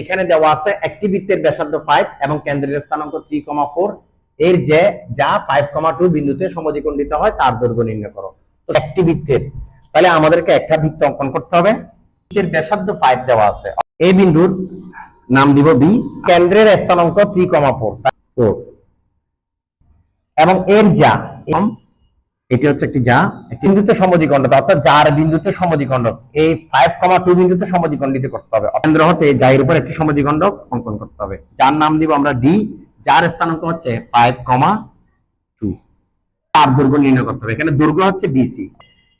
এখানে দেওয়া আছে একটি বৃত্তের ব্যাসার্ধ ফাইভ এবং কেন্দ্রের স্থানাঙ্ক থ্রি কমা ফোর এর যে, যা ফাইভ কমা টু বিন্দুতে সমদ্বিখণ্ডিত হয়, তার দৈর্ঘ্য নির্ণয় করো। তো একটি বৃত্তের তাহলে আমাদেরকে একটা বৃত্ত অঙ্কন করতে হবে। বৃত্তের ব্যাসার্ধ ফাইভ দেওয়া আছে। এই বিন্দুর নাম দিব বি কেন্দ্রের স্থানাঙ্ক থ্রি কমা ফোর ফোর এবং এর যা এটি হচ্ছে একটি যা, একটি বিন্দুতে সমদ্বিখণ্ডিত অর্থাৎ যার বিন্দুতে সমদ্বিখণ্ড এই ফাইভ কমা টু বিন্দুতে সমদ্বিখণ্ডিত করতে হবে। কেন্দ্র হতে যায়ের উপর একটি সমদ্বিখণ্ড অঙ্কন করতে হবে। যার নাম দিব আমরা ডি যার স্থানাঙ্ক হচ্ছে ফাইভ কমা টু তার দৈর্ঘ্য নির্ণয় করতে হবে। এখানে দৈর্ঘ্য হচ্ছে বিসি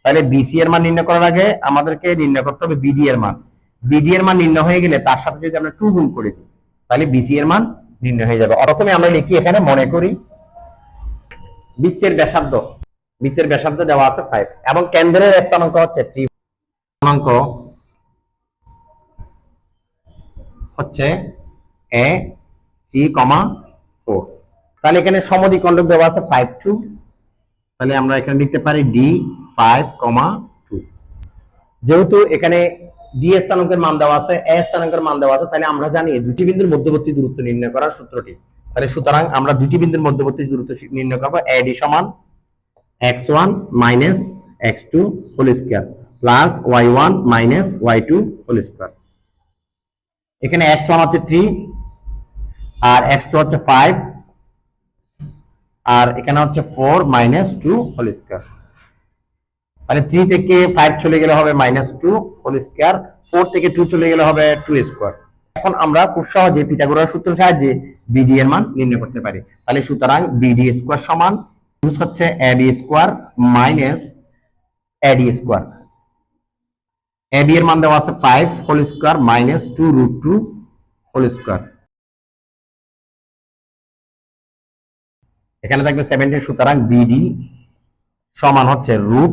তাহলে বিসি এর মান নির্ণয় করার আগে আমাদেরকে নির্ণয় করতে হবে বিডি এর মান। বিডি এর মান নির্ণয় হয়ে গেলে তার সাথে যদি আমরা টু গুণ করে দিই তাহলে বিসি এর মান নির্ণয় হয়ে যাবে। প্রথমে আমরা লিখি এখানে, মনে করি, বৃত্তের ব্যাসার্ধ বৃত্তের ব্যাসার্ধ দেওয়া আছে ফাইভ এবং কেন্দ্রের স্থানাঙ্ক হচ্ছে থ্রি স্থানাঙ্ক হচ্ছে এ থ্রি কমা ফোর তাহলে এখানে সমদ্বিখণ্ডক দেওয়া আছে ফাইভ টু তাহলে আমরা এখানে লিখতে পারি ডি ফাইভ কমা টু যেহেতু এখানে ডি স্থানাঙ্কের মান দেওয়া আছে এ স্থানাঙ্কের মান দেওয়া আছে, তাহলে আমরা জানি দুটি বিন্দুর মধ্যবর্তী দূরত্ব নির্ণয় করার সূত্রটি। তাহলে সুতরাং আমরা দুটি বিন্দুর মধ্যবর্তী দূরত্ব নির্ণয় করব এ ডি সমান x one minus x two whole square plus y one minus y two whole এখানে এক্স ওয়ান হচ্ছে থ্রি আর এক্স হচ্ছে ফাইভ আর এখানে হচ্ছে four minus two whole square মানে থ্রি থেকে ফাইভ চলে গেলে হবে minus two whole square four থেকে টু চলে গেলে হবে টু স্কোয়ার এখন আমরা খুব সহজে পিথাগোরাস সূত্র সাহায্যে বিডি এর মান নির্ণয় করতে পারি। তাহলে সুতরাং বিডি স্কোয়ার সমান রুট হচ্ছে AD square minus AD square AD এর মান দেওয়া আছে five whole square minus two root two whole square এখানে থাকবে সেভেন্টিন সুতরাং বিডি সমান হচ্ছে রুট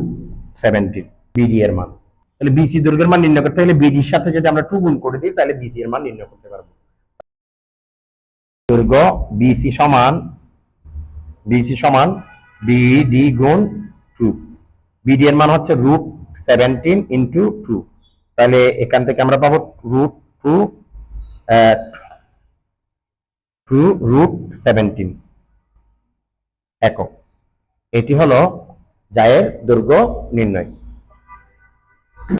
সেভেন্টিন বিডি এর মান। তাহলে বিসি দৈর্ঘ্যের মান নির্ণয় করতে হলে বিডির সাথে যদি আমরা টু গুণ করে দিই, তাহলে বিসি এর মান নির্ণয় করতে পারব। দৈর্ঘ্য বিসি সমান বিসি সমান বিডি গুণ টু বিডি এর মান হচ্ছে রুট সেভেন্টিন ইন্টু টু তাহলে এখান থেকে আমরা পাবো root two two root seventeen একক। এটি হলো জায়ের দৈর্ঘ্য নির্ণয়।